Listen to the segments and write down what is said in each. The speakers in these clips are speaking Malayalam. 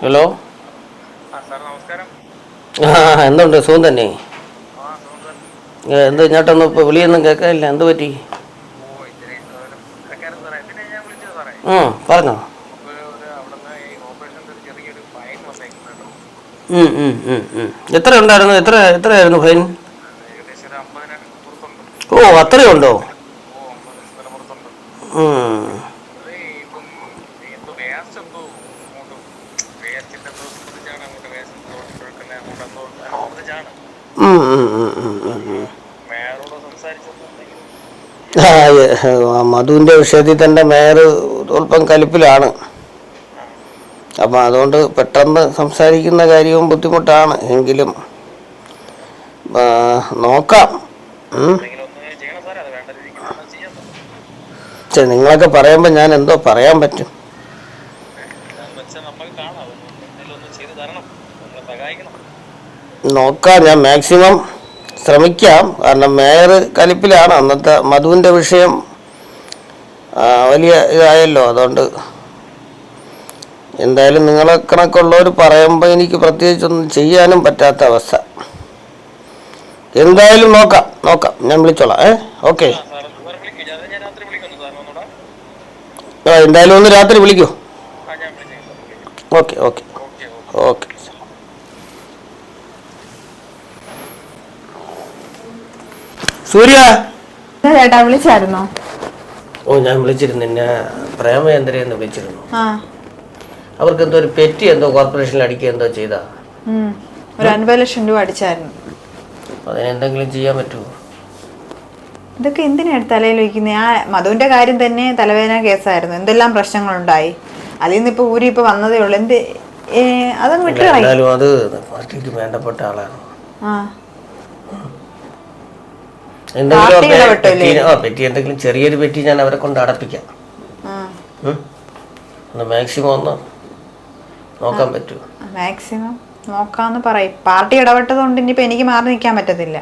ഹലോ ആ എന്തുണ്ട്? സുഖം തന്നെ? എന്ത് ഇങ്ങോട്ടൊന്നും ഇപ്പോൾ വിളിയൊന്നും കേൾക്കാനില്ല എന്ത് പറ്റി? പറഞ്ഞോ. എത്ര ഉണ്ടായിരുന്നു? എത്ര എത്രയായിരുന്നു ഫൈൻ? ഓ അത്രയും ഉണ്ടോ ഓ അമ്പത് ലക്ഷത്തിന് പുറത്തുണ്ട് ഉം. അത് ഇപ്പം എന്തോ വേസ്റ്റ് എന്തോ അങ്ങോട്ട് വേസ്റ്റിന്റെ എന്തോ ശ്രദ്ധിച്ചാണ് അങ്ങോട്ട് വേസ്റ്റ് കിടക്കുന്ന അങ്ങോട്ട് എന്തോ ശ്രദ്ധിച്ചാണ് ഉം, ഉം, ഉം, ഉം, ഉം, ഉം. മേയറോട് സംസാരിച്ചെന്നുണ്ടെങ്കിൽ ആ, ഏ, ആ, മധുവിന്റെ വിഷയത്തിൽ തന്നെ മേയർ അല്പം കലിപ്പിലാണ്. അപ്പം അതുകൊണ്ട് പെട്ടെന്ന് സംസാരിക്കുന്ന കാര്യവും ബുദ്ധിമുട്ടാണ്. എങ്കിലും നോക്കാം. നിങ്ങളൊക്കെ പറയുമ്പോൾ ഞാൻ എന്തോ പറയാൻ പറ്റും എന്താന്ന് വെച്ചാൽ നമുക്ക് കാണാം അതൊന്ന് എന്തെങ്കിലും ഒന്ന് ചെയ്ത് തരണം നമ്മളെ സഹായിക്കണം നോക്കാം ഞാൻ മാക്സിമം ശ്രമിക്കാം. കാരണം മേയർ കലിപ്പിലാണ് അന്നത്തെ മധുവിന്റെ വിഷയം വലിയ ഇതായല്ലോ. അതുകൊണ്ട് എന്തായാലും നിങ്ങളെ കണക്കുള്ളവർ പറയുമ്പോൾ എനിക്ക് പ്രത്യേകിച്ചൊന്നും ചെയ്യാനും പറ്റാത്ത അവസ്ഥ. എന്തായാലും നോക്കാം നോക്കാം. ഞാൻ വിളിച്ചോളാം ഏ? ഓക്കെ. എന്തായാലും ഒന്ന് രാത്രി വിളിക്കാം. Okay okay. Okay okay okay Surya? ചേട്ടാ വിളിച്ചായിരുന്നോ? ഓ ഞാൻ വിളിച്ചിരുന്നു. എന്നെ പ്രേമചന്ദ്ര എന്ന് വിളിച്ചിരുന്നു. അവർക്ക് എന്തോ ഒരു പെറ്റി എന്തോ കോർപ്പറേഷനിൽ അടിക്കുക എന്തോ ചെയ്താ. ഒരു അൻപത് ലക്ഷം രൂപ അടിച്ചായിരുന്നു. അതിന് എന്തെങ്കിലും ചെയ്യാൻ പറ്റുമോ? ഇതൊക്കെ എന്തിനാണ് തലയിൽ വയ്ക്കുന്നത്? ആ മധുവിന്റെ കാര്യം തന്നെ തലവേദന കേസായിരുന്നു. എന്തെല്ലാം പ്രശ്നങ്ങളുണ്ടായി? അതിൽ നിന്ന് ഇപ്പൊ ഊരി ഇപ്പൊ വന്നതേ ഉള്ളൂ. എന്ത് അതങ്ങ് വിട്ടുകളായി. അത് പാർട്ടിക്ക് വേണ്ടപ്പെട്ട ആളാണ്. ആ. എന്തെങ്കിലും ഒക്കെ? പെറ്റി- പെറ്റി എന്തെങ്കിലും ചെറിയൊരു പെറ്റി ഞാൻ അവരെ കൊണ്ട് അടപ്പിക്കാം? മാക്സിമം ഒന്ന് നോക്കാൻ പറ്റുമോ മാക്സിമം നോക്കാന്ന് പറയും. പാർട്ടി ഇടപെട്ടത് കൊണ്ട് ഇനിയിപ്പോ എനിക്ക് മാറി നിൽക്കാൻ പറ്റത്തില്ല.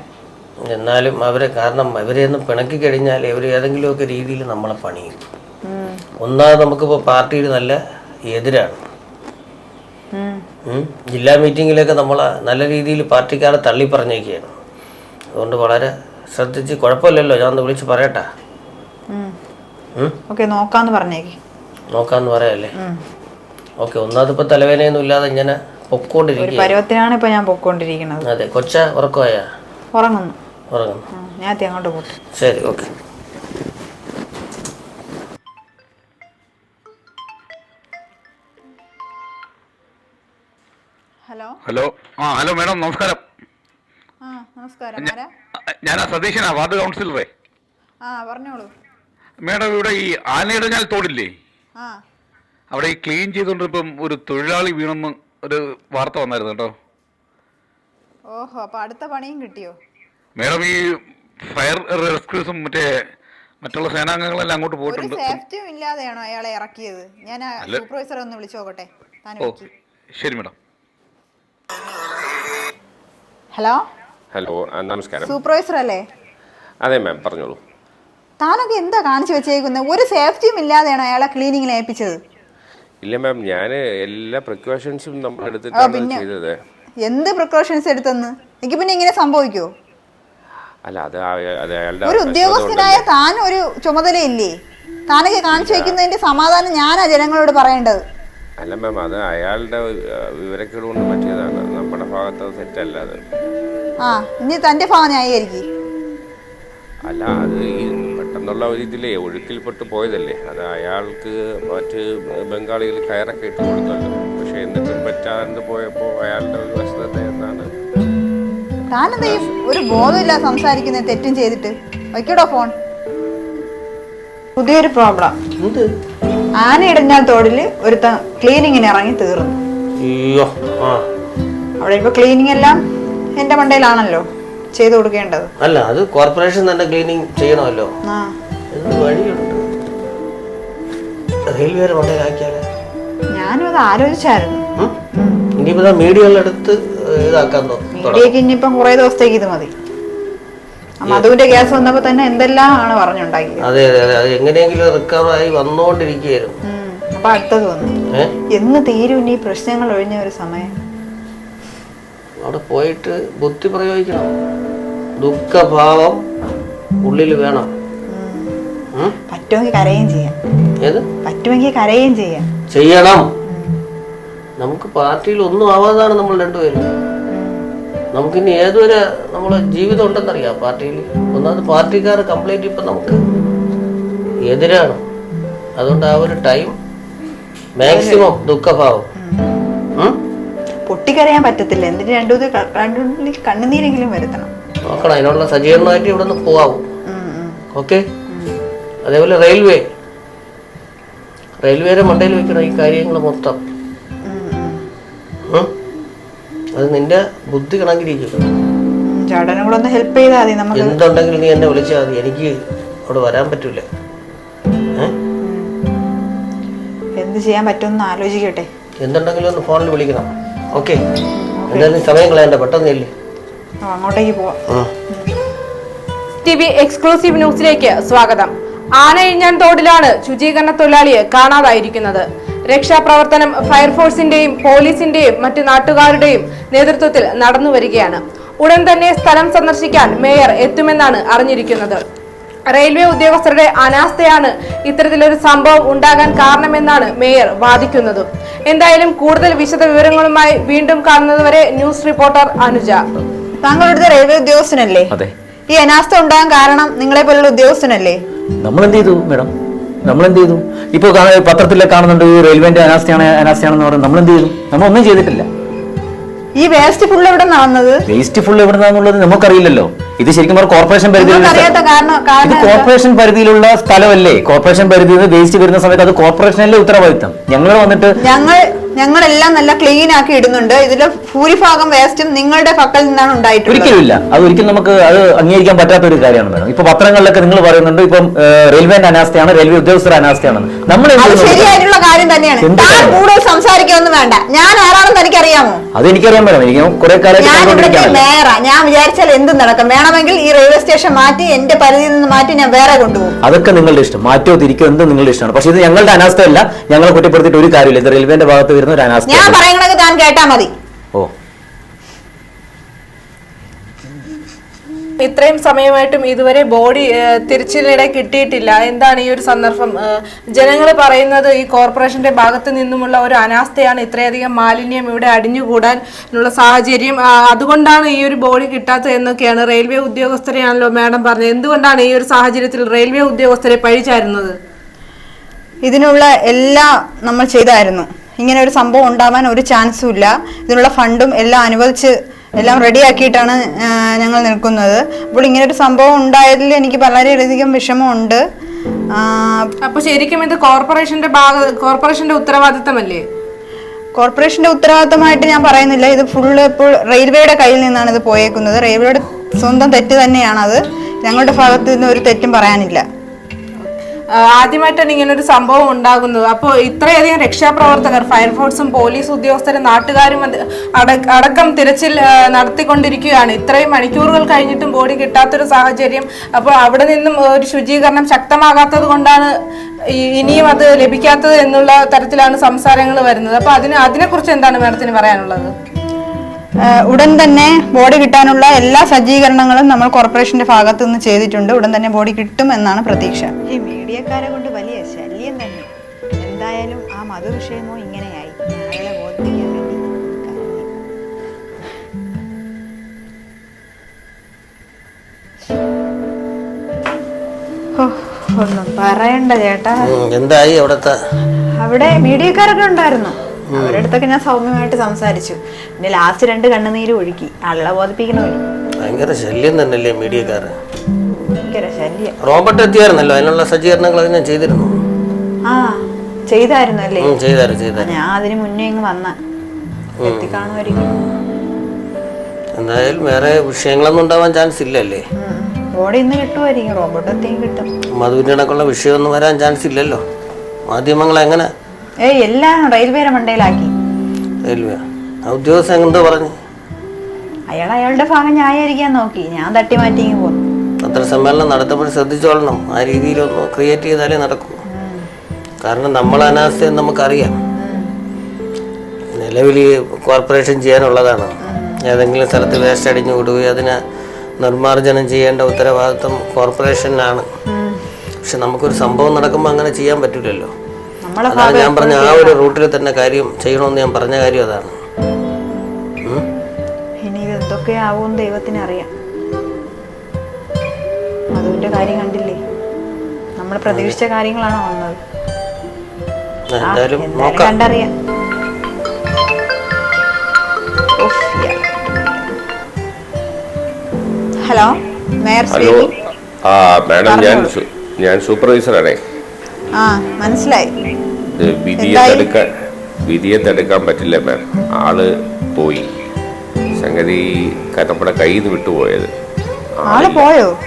എന്നാലും അവരെ കാരണം ഇവരെ ഒന്ന് പിണക്കി കഴിഞ്ഞാൽ ഇവർ ഏതെങ്കിലുമൊക്കെ രീതിയിൽ നമ്മളെ പണിയും. ഒന്നാമത് നമുക്കിപ്പോൾ പാർട്ടിയിൽ നല്ല എതിരാണ്. ജില്ലാ മീറ്റിങ്ങിലൊക്കെ നമ്മളെ നല്ല രീതിയിൽ പാർട്ടിക്കാരെ തള്ളി പറഞ്ഞേക്കുകയാണ് അതുകൊണ്ട് വളരെ ശ്രദ്ധിച്ച് കുഴപ്പമില്ലല്ലോ. ഞാൻ ഒന്ന് വിളിച്ച് പറയട്ടെ? ഓക്കെ നോക്കാന്ന് പറഞ്ഞേക്ക്. നോക്കാമെന്ന് പറയല്ലേ. ഓക്കെ ഒന്നാമത് ഇപ്പോൾ തലവേദനയൊന്നും ഇല്ലാതെ ഇങ്ങനെ ഒരു പൊക്കോണ്ടിരിക്കുക പരുവത്തിനാണ് ഇപ്പൊ ഞാൻ പൊക്കോണ്ടിരിക്കുന്നത്. അതെ കൊച്ച ഉറക്കമായാ? ഉറങ്ങുന്നു. ഉറങ്ങുന്നു. ഞാൻ അങ്ങോട്ട് പോട്ടെ. ശരി ഓക്കെ. ഹലോ? ഹലോ. ആ ഹലോ മാഡം നമസ്കാരം. നമസ്കാരം. ഞാൻ സതീശനാ വാർഡ് കൗൺസിലറെ. ആ പറഞ്ഞോളൂ. മാഡം ഇവിടെ ഈ ആനയുടെ ഞാൻ തോടില്ലേ അവിടെ ഈ ക്ലീൻ ചെയ്തോണ്ടിപ്പം ഒരു തൊഴിലാളി വീണെന്ന് ഒരു വാർത്ത വന്നായിരുന്നു കേട്ടോ. ഓഹോ അപ്പൊ അടുത്ത പണിയും കിട്ടിയോ? മേഡം ഈ ഫയർ റെസ്ക്യൂസും മറ്റേ മറ്റുള്ള സേനാംഗങ്ങളെല്ലാം അങ്ങോട്ട് പോയിട്ടുണ്ട്. സേഫ്റ്റിയും ഇല്ലാതെയാണോ അയാളെ ഇറക്കിയത്? ഞാൻ സൂപ്പർവൈസർ സൂപ്പർവൈസറെ ഒന്ന് വിളിച്ചു നോക്കട്ടെ. ശരി മേഡം. ഹലോ? ഹലോ നമസ്കാരം. സൂപ്പർവൈസർ അല്ലേ അതെ മാം പറഞ്ഞോളൂ. താനൊക്കെ എന്താ കാണിച്ചു വെച്ചേക്കുന്നത് ഒരു സേഫ്റ്റിയും ഇല്ലാതെയാണ് അയാളെ ക്ലീനിങ്ങിൽ ഏൽപ്പിച്ചത്? ഇല്ല മാം ഞാൻ എല്ലാ പ്രിക്കോഷൻസും നമ്മൾ എടുത്തിട്ടാണ് ചെയ്തത്. എന്ത് പ്രിക്കോഷൻസ് എടുത്തെന്ന്? എനിക്ക് പിന്നെ ഇങ്ങനെ സംഭവിക്കോ? അല്ല അത് അയാളുടെ ഒരു ഉദ്യോഗസ്ഥനായ. താൻ ഒരു ചുമതലയില്ലേ താനൊക്കെ കാണിച്ചു വെക്കുന്നതിന്റെ സമാധാനം ഞാനാ ജനങ്ങളോട് പറയേണ്ടത്. അല്ല മാം അത് അയാളുടെ വിവരക്കേട് കൊണ്ട് പറ്റിയതാണ്. ഭാഗത്ത് സെറ്റ് തെറ്റല്ല അത് ആ ഇനി തന്റെ ഭാഗം ന്യായീകരിക്കും. അല്ല അത് ഈ പെട്ടെന്നുള്ള ഒരു ഇതിലേ ഒഴുക്കിൽപ്പെട്ട് പോയതല്ലേ. അത് അയാൾക്ക് മറ്റ് ബംഗാളികൾ കയറൊക്കെ ഇട്ട് കൊടുത്തല്ലോ. പക്ഷെ എന്നിട്ടും പറ്റാണ്ട് പോയപ്പോൾ അയാളുടെ ഒരു വസ്തുത എന്നാണ്. താനെന്താ ഈ ഒരു ബോധമില്ല സംസാരിക്കുന്ന തെറ്റും ചെയ്തിട്ട്? വയ്ക്കടോ ഫോൺ. പുതിയൊരു പ്രോബ്ലം. ആന ഇടഞ്ഞാൽ തോടിൽ ഒരുത്ത ക്ലീനിങ്ങിന് ഇറങ്ങി തീർന്നു. അയ്യോ ആ. അവിടെ ഇപ്പൊ ക്ലീനിങ് എല്ലാം എന്റെ മണ്ടയിലാണല്ലോ ചെയ്തു കൊടുക്കേണ്ടത്. അല്ല അത് കോർപ്പറേഷൻ തന്നെ ക്ലീനിങ് ചെയ്യണമല്ലോ. വഴിയുണ്ട്? മണ്ടയിലാക്കിയാലേ ഞാനും അത് ആലോചിച്ചായിരുന്നു? ഇനിയിപ്പോ മീഡിയകളെടുത്ത് ഇതാക്കാൻ തോ- തുടങ്ങും. മീഡിയക്ക് ഇനിയിപ്പം കുറെ ദിവസത്തേക്ക് ഇത് മതി. മധുവിന്റെ ഗ്യാസ് വന്നപ്പോ തന്നെ എന്തെല്ലാം ആണ് പറഞ്ഞുണ്ടാക്കിയത്. അതെ അതെ അതെ. അത് എങ്ങനെയെങ്കിലും റിക്കവർ ആയി. അപ്പൊ അടുത്തത് വന്നു. എന്ന് തീരും ഈ പ്രശ്നങ്ങൾ ഒഴിഞ്ഞ ഒരു സമയം. അവിടെ പോയിട്ട് ബുദ്ധി പ്രയോഗിക്കണം. ദുഃഖഭാവം ഉള്ളിൽ വേണം? പറ്റുമെങ്കിൽ കരയുകയും ചെയ്യാം. ഏത്? പറ്റുമെങ്കിൽ കരയുകയും ചെയ്യാം. ചെയ്യണം. നമുക്ക് പാർട്ടിയിൽ ഒന്നും ആവാതാണ് നമ്മൾ രണ്ടുപേരും. നമുക്കിനി ഏതുവരെ നമ്മളെ ജീവിതം ഉണ്ടെന്നറിയാം പാർട്ടിയിൽ. ഒന്നാമത് പാർട്ടിക്കാർ കംപ്ലീറ്റ് ഇപ്പം നമുക്ക് എതിരാണ്. അതുകൊണ്ട് ആ ഒരു ടൈം മാക്സിമം ദുഃഖഭാവം? പൊട്ടിക്കരയാൻ പറ്റത്തില്ല. എന്നിട്ട് രണ്ടു രണ്ടു കണ്ണുനീരെങ്കിലും വരുത്തണം. നോക്കണം. അതിനുള്ള സജ്ജീകരണമായിട്ട് ഇവിടെ നിന്ന് പോവാവും. ഓക്കെ? അതേപോലെ റെയിൽവേ. റെയിൽവേയുടെ മണ്ടയിൽ വെക്കണം ഈ കാര്യങ്ങൾ മൊത്തം. അത് നിന്റെ ബുദ്ധി കണക്കിരിക്കും ഹെൽപ്പ് ചെയ്താൽ നമുക്ക്. എന്തുണ്ടെങ്കിലും നീ എന്നെ വിളിച്ചാൽ മതി. എനിക്ക് അവിടെ വരാൻ പറ്റൂല. എന്ത് ചെയ്യാൻ പറ്റുമെന്ന് ആലോചിക്കട്ടെ. എന്തുണ്ടെങ്കിലും ഒന്ന് ഫോണിൽ വിളിക്കണം. ഓക്കെ. എന്തായാലും സമയം കളയണ്ട പെട്ടെന്ന് ഇല്ലേ അങ്ങോട്ടേക്ക് പോവാം. ടി വി എക്സ്ക്ലൂസീവ് ന്യൂസിലേക്ക് സ്വാഗതം. ആനയിഞ്ഞാൻ തോടിലാണ് ശുചീകരണ തൊഴിലാളിയെ കാണാതായിരിക്കുന്നത്. രക്ഷാപ്രവർത്തനം ഫയർഫോഴ്സിന്റെയും പോലീസിന്റെയും മറ്റു നാട്ടുകാരുടെയും നേതൃത്വത്തിൽ നടന്നു വരികയാണ് ഉടൻ തന്നെ സ്ഥലം സന്ദർശിക്കാൻ മേയർ എത്തുമെന്നാണ് അറിഞ്ഞിരിക്കുന്നത്. റെയിൽവേ ഉദ്യോഗസ്ഥരുടെ അനാസ്ഥയാണ് ഇത്തരത്തിലൊരു സംഭവം ഉണ്ടാകാൻ കാരണമെന്നാണ് മേയർ വാദിക്കുന്നത്. എന്തായാലും കൂടുതൽ വിശദ വിവരങ്ങളുമായി വീണ്ടും കാണുന്നതുവരെ ന്യൂസ് റിപ്പോർട്ടർ അനുജ. താങ്കളുടെ റെയിൽവേ ഉദ്യോഗസ്ഥനല്ലേ? ഈ അനാസ്ഥ ഉണ്ടാകാൻ കാരണം നിങ്ങളെ പോലുള്ള ഉദ്യോഗസ്ഥനല്ലേ? നമ്മൾ എന്ത് ചെയ്തു മേഡം? നമ്മൾ എന്ത് ചെയ്തു ഇപ്പോൾ പത്രത്തിലൊക്കെ കാണുന്നുണ്ട് ഈ റെയിൽവേന്റെ അനാസ്ഥയാണ് അനാസ്ഥയാണെന്ന് പറയുന്നത് നമ്മൾ എന്ത് ചെയ്തു? നമ്മൾ ഒന്നും ചെയ്തിട്ടില്ല. ഈ വേസ്റ്റ് ഫുൾ എവിടെ നിന്നാവുന്നത് വേസ്റ്റ് ഫുൾ എവിടുന്നാന്നുള്ളത് നമുക്കറിയില്ലല്ലോ. ഇത് ശരിക്കും പറഞ്ഞാൽ കോർപ്പറേഷൻ അറിയാത്ത കാരണം ഇത് കാരണം കോർപ്പറേഷൻ പരിധിയിലുള്ള സ്ഥലമല്ലേ? കോർപ്പറേഷൻ പരിധിയിൽ നിന്ന് വേസ്റ്റ് വരുന്ന സമയത്ത് അത് കോർപ്പറേഷനിലെ ഉത്തരവാദിത്തം? ഞങ്ങൾ വന്നിട്ട് ഞങ്ങൾ ഞങ്ങളെല്ലാം നല്ല ക്ലീൻ ആക്കി ഇടുന്നുണ്ട്. ഇതിലെ ഭൂരിഭാഗം വേസ്റ്റും നിങ്ങളുടെ പക്കൽ നിന്നാണ് ഉണ്ടായിട്ടുള്ളത്. ഒരിക്കലും ഇല്ല അത് ഒരിക്കലും നമുക്ക് അത് അംഗീകരിക്കാൻ പറ്റാത്ത ഒരു കാര്യമാണ് മാഡം. ഇപ്പൊ പത്രങ്ങളിലൊക്കെ നിങ്ങൾ പറയുന്നുണ്ട് ഇപ്പം റെയിൽവേ റെയിൽവേന്റെ അനാസ്ഥയാണ് റെയിൽവേ ഉദ്യോഗസ്ഥരുടെ അനാസ്ഥയാണ് നമ്മൾ ശരിയായിട്ടുള്ള കാര്യം തന്നെയാണ്? കൂടുതൽ സംസാരിക്കൊന്നും വേണ്ട. ഞാൻ ആരാണെന്ന് എനിക്കറിയാമോ? അത് എനിക്കറിയാൻ മേഡം. എനിക്ക് കുറെ ഇവിടുത്തെ ഞാൻ വിചാരിച്ചാൽ എന്ത് നടക്കും. വേണമെങ്കിൽ ഈ റെയിൽവേ സ്റ്റേഷൻ മാറ്റി എന്റെ പരിധിയിൽ നിന്ന് മാറ്റി ഞാൻ വേറെ കൊണ്ടുപോകും. അതൊക്കെ നിങ്ങളുടെ ഇഷ്ടം. മാറ്റോ തിരിക്കോ എന്ത് നിങ്ങളുടെ ഇഷ്ടമാണ്. പക്ഷേ ഇത് ഞങ്ങളുടെ അനാസ്ഥയല്ല. ഞങ്ങളെ കുറ്റപ്പെടുത്തിയിട്ട് ഒരു കാര്യമില്ല. ഇത് റെയിൽവേന്റെ ഭാഗത്ത് വരുന്ന ഒരു അനാസ്ഥ ഞാൻ പറയണത് താൻ കേട്ടാ മതി. ഓ. ഇത്രയും സമയമായിട്ടും ഇതുവരെ ബോഡി തിരിച്ചിലിടെ കിട്ടിയിട്ടില്ല. എന്താണ് ഈ ഒരു സന്ദർഭം? ജനങ്ങൾ പറയുന്നത് ഈ കോർപ്പറേഷന്റെ ഭാഗത്ത് നിന്നുമുള്ള ഒരു അനാസ്ഥയാണ് ഇത്രയധികം മാലിന്യം ഇവിടെ അടിഞ്ഞുകൂടാനുള്ള സാഹചര്യം. അതുകൊണ്ടാണ് ഈ ഒരു ബോഡി കിട്ടാത്തത് എന്നൊക്കെയാണ് റെയിൽവേ ഉദ്യോഗസ്ഥരെയാണല്ലോ മാഡം പറഞ്ഞത്. എന്തുകൊണ്ടാണ് ഈ ഒരു സാഹചര്യത്തിൽ റെയിൽവേ ഉദ്യോഗസ്ഥരെ പഴിച്ചായിരുന്നത് ഇതിനുള്ള എല്ലാ നമ്മൾ ചെയ്തായിരുന്നു. ഇങ്ങനെ ഒരു സംഭവം ഉണ്ടാവാൻ ഒരു ചാൻസും ഇല്ല. ഇതിനുള്ള ഫണ്ടും എല്ലാം അനുവദിച്ച് എല്ലാം റെഡിയാക്കിയിട്ടാണ് ഞങ്ങൾ നിൽക്കുന്നത്. അപ്പോൾ ഇങ്ങനെ ഒരു സംഭവം ഉണ്ടായതിൽ എനിക്ക് വളരെയധികം വിഷമമുണ്ട്. അപ്പോൾ അപ്പൊ ശരിക്കും ഇത് കോർപ്പറേഷന്റെ ഭാഗ കോർപ്പറേഷന്റെ ഉത്തരവാദിത്തമല്ലേ? കോർപ്പറേഷന്റെ ഉത്തരവാദിത്തമായിട്ട് ഞാൻ പറയുന്നില്ല. ഇത് ഫുള്ള് ഇപ്പോൾ റെയിൽവേയുടെ കയ്യിൽ നിന്നാണ് ഇത് പോയേക്കുന്നത്. റെയിൽവേയുടെ സ്വന്തം തെറ്റ് തന്നെയാണത്. ഞങ്ങളുടെ ഭാഗത്ത് നിന്ന് ഒരു തെറ്റും പറയാനില്ല. ആദ്യമായിട്ടാണ് ഇങ്ങനെ ഒരു സംഭവം ഉണ്ടാകുന്നത്. അപ്പോൾ ഇത്രയധികം രക്ഷാപ്രവർത്തകർ ഫയർഫോഴ്സും പോലീസ് ഉദ്യോഗസ്ഥരും നാട്ടുകാരും അടക്കം തിരച്ചിൽ നടത്തിക്കൊണ്ടിരിക്കുകയാണ്. ഇത്രയും മണിക്കൂറുകൾ കഴിഞ്ഞിട്ടും ബോഡി കിട്ടാത്തൊരു സാഹചര്യം അപ്പോൾ അവിടെ നിന്നും ഒരു ശുചീകരണം ശക്തമാകാത്തത് കൊണ്ടാണ് ഇനിയും അത് ലഭിക്കാത്തത് എന്നുള്ള തരത്തിലാണ് സംസാരങ്ങൾ വരുന്നത്. അപ്പോൾ അതിന് അതിനെക്കുറിച്ച് എന്താണ് മാഡത്തിന് പറയാനുള്ളത്? ഉടൻ തന്നെ ബോഡി കിട്ടാനുള്ള എല്ലാ സജ്ജീകരണങ്ങളും നമ്മൾ കോർപ്പറേഷന്റെ ഭാഗത്തു നിന്ന് ചെയ്തിട്ടുണ്ട്. ഉടൻ തന്നെ ബോഡി കിട്ടും എന്നാണ് പ്രതീക്ഷ. ഈ മീഡിയക്കാരെ കൊണ്ട് വലിയ ശല്യം തന്നെ. എന്തായാലും ആ മധു വിഷയമോ ഇങ്ങനെയായി. ആളുകളെ ബോധിപ്പിക്കാൻ വേണ്ടി ഒന്നും പറയണ്ട ചേട്ടാ. എന്തായി അവിടുത്തെ? അവിടെ മീഡിയക്കാരൊക്കെ ഉണ്ടായിരുന്നു? അവരുടെ അടുത്തൊക്കെ ഞാൻ സൗമ്യമായിട്ട് സംസാരിച്ചു. പിന്നെ ലാസ്റ്റ് രണ്ട് കണ്ണുനീര് ഒഴുക്കി ആളെ ബോധിപ്പിക്കണമല്ലോ ഭയങ്കര ശല്യം തന്നെയല്ലേ മീഡിയക്കാർ ഭയങ്കര ശല്യം. റോബോട്ട് എത്തിയായിരുന്നല്ലോ? അതിനുള്ള സജ്ജീകരണങ്ങൾ ഞാൻ ചെയ്തിരുന്നു. ആ ചെയ്തായിരുന്നു അല്ലേ? ചെയ്തായിരുന്നു ചെയ്തായിരുന്നു. ഞാൻ അതിന് മുന്നേ ഇങ്ങ് വന്ന. എത്തിക്കാണുമായിരിക്കും എന്തായാലും വേറെ വിഷയങ്ങളൊന്നും ഉണ്ടാവാൻ ചാൻസ് ഇല്ലല്ലേ? ബോഡി ഇന്ന് കിട്ടുമായിരിക്കും റോബോട്ട് എത്തിയും കിട്ടും. മധുവിന്റെ കണക്കുള്ള വിഷയമൊന്നും വരാൻ ചാൻസ് ഇല്ലല്ലോ? മാധ്യമങ്ങൾ എങ്ങനെ ഏയ് എല്ലാം റെയിൽവേയുടെ മണ്ടയിലാക്കി റെയിൽവേ. ഉദ്യോഗസ്ഥൻ എന്തോ പറഞ്ഞു? അയാൾ അയാളുടെ ഭാഗം ന്യായീകരിക്കാൻ നോക്കി. ഞാൻ തട്ടി മാറ്റി പോന്നു. പത്രസമ്മേളനം നടത്തുമ്പോൾ ശ്രദ്ധിച്ചോളണം. ആ രീതിയിലൊന്ന് ക്രിയേറ്റ് ചെയ്താലേ നടക്കൂ. കാരണം നമ്മളെ അനാസ്ഥയെന്ന് നമുക്കറിയാം. നിലവിൽ കോർപ്പറേഷൻ ചെയ്യാനുള്ളതാണ്. ഏതെങ്കിലും സ്ഥലത്ത് വേസ്റ്റ് അടിഞ്ഞു വിടുകയും അതിനെ നിർമാർജനം ചെയ്യേണ്ട ഉത്തരവാദിത്വം കോർപ്പറേഷനാണ് പക്ഷെ നമുക്കൊരു സംഭവം നടക്കുമ്പോൾ അങ്ങനെ ചെയ്യാൻ പറ്റില്ലല്ലോ. നമ്മളെ അതാണ് ഞാൻ പറഞ്ഞ ആ ഒരു റൂട്ടിൽ തന്നെ കാര്യം ചെയ്യണമെന്ന് ഞാൻ പറഞ്ഞ കാര്യം അതാണ്. ഇനി ഇതൊക്കെ ആവും ദൈവത്തിന് അറിയാം. അതുവിന്റെ കാര്യം കണ്ടില്ലേ? നമ്മൾ പ്രതീക്ഷിച്ച കാര്യങ്ങളാണ് വന്നത്. ആ, എന്തായാലും നോക്കാം. കണ്ടറിയാം. Hello mayor hello. ആ മാഡം ഞാൻ സു- ഞാൻ സൂപ്പർവൈസറാണേ. ആ മനസ്സിലായി. വിധിയെ? തടുക്കാൻ വിധിയെ തടുക്കാൻ പറ്റില്ല മാം ആൾ പോയി. സംഗതി നമ്മുടെ കയ്യിൽ നിന്ന് വിട്ടുപോയത് ആൾ പോയോ?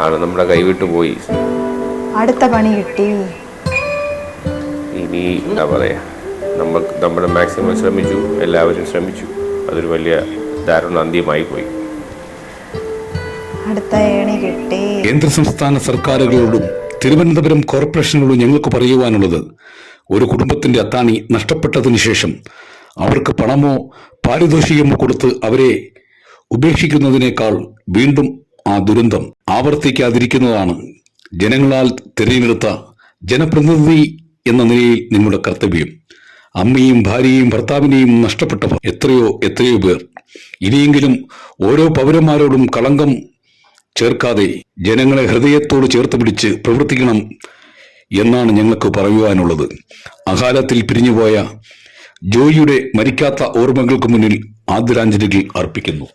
ആൾ നമ്മുടെ കൈ വിട്ടു പോയി. അടുത്ത പണി കിട്ടി. ഇനി എന്താ പറയാ? നമ്മൾ നമ്മുടെ മാക്സിമം ശ്രമിച്ചു. എല്ലാവരും ശ്രമിച്ചു. അതൊരു വലിയ ദാരുണ അന്ത്യമായി പോയി. കേന്ദ്ര സംസ്ഥാന സർക്കാരുകളോടും തിരുവനന്തപുരം കോർപ്പറേഷനോട് ഞങ്ങൾക്ക് പറയുവാനുള്ളത് ഒരു കുടുംബത്തിന്റെ അത്താണി നഷ്ടപ്പെട്ടതിന് ശേഷം അവർക്ക് പണമോ പാരിതോഷികമോ കൊടുത്ത് അവരെ ഉപേക്ഷിക്കുന്നതിനേക്കാൾ വീണ്ടും ആ ദുരന്തം ആവർത്തിക്കാതിരിക്കുന്നതാണ്. ജനങ്ങളാൽ തിരഞ്ഞെടുത്ത ജനപ്രതിനിധി എന്ന നിലയിൽ നിങ്ങളുടെ കർത്തവ്യം. അമ്മയും ഭാര്യയും ഭർത്താവിനെയും നഷ്ടപ്പെട്ടവർ എത്രയോ എത്രയോ പേർ. ഇനിയെങ്കിലും ഓരോ പൗരന്മാരോടും കളങ്കം ചേർക്കാതെ ജനങ്ങളെ ഹൃദയത്തോട് ചേർത്ത് പിടിച്ച് പ്രവർത്തിക്കണം എന്നാണ് ഞങ്ങൾക്ക് പറയുവാനുള്ളത്. അകാലത്തിൽ പിരിഞ്ഞുപോയ ജോയിയുടെ മരിക്കാത്ത ഓർമ്മകൾക്ക് മുന്നിൽ ആദരാഞ്ജലികൾ അർപ്പിക്കുന്നു.